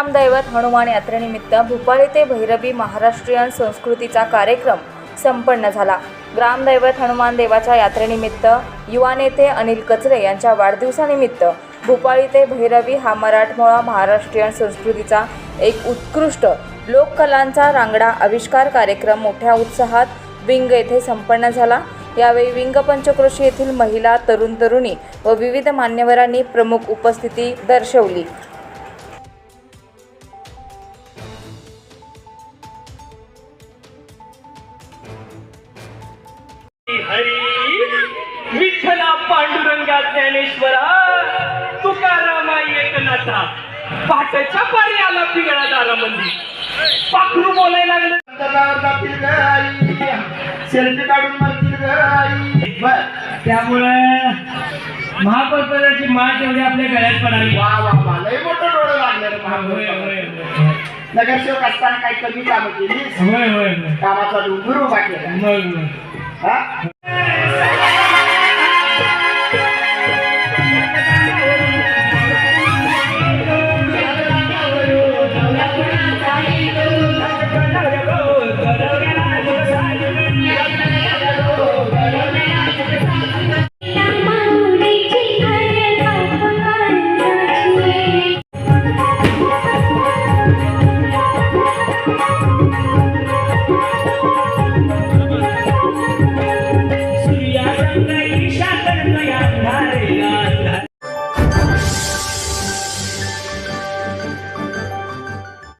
ग्रामदैवत हनुमान यात्रेनिमित्त भूपाळी ते भैरवी महाराष्ट्रीयन संस्कृतीचा कार्यक्रम संपन्न झाला. ग्रामदैवत हनुमान देवाच्या यात्रेनिमित्त युवा नेते अनिल कचरे यांच्या वाढदिवसानिमित्त भूपाळी ते भैरवी हा मराठमोळा महाराष्ट्रीयन संस्कृतीचा एक उत्कृष्ट लोककलांचा रांगडा आविष्कार कार्यक्रम मोठ्या उत्साहात विंग येथे संपन्न झाला. यावेळी विंग पंचक्रोशी येथील महिला तरुण तरुणी व विविध मान्यवरांनी प्रमुख उपस्थिती दर्शवली. हरी. विठ्ठला पांडुरंगा ज्ञानेश्वरा. तुकारामा एकनाथा. पाटाच्या पारी आला पिंगळा दारामध्ये. पाखरू बोलायला लागलं. सेल्फी काढून मारतील त्यामुळं महापौरपदाची माळ तेवढी आपल्या गळ्यात पडावी. वा वा वा. लय मोठं डोळं लागलं रे होय होय महापौर. नगरसेवक असताना काही कमी कामं केली होय होय होय. कामाचा डोंगर उभा केला. हा?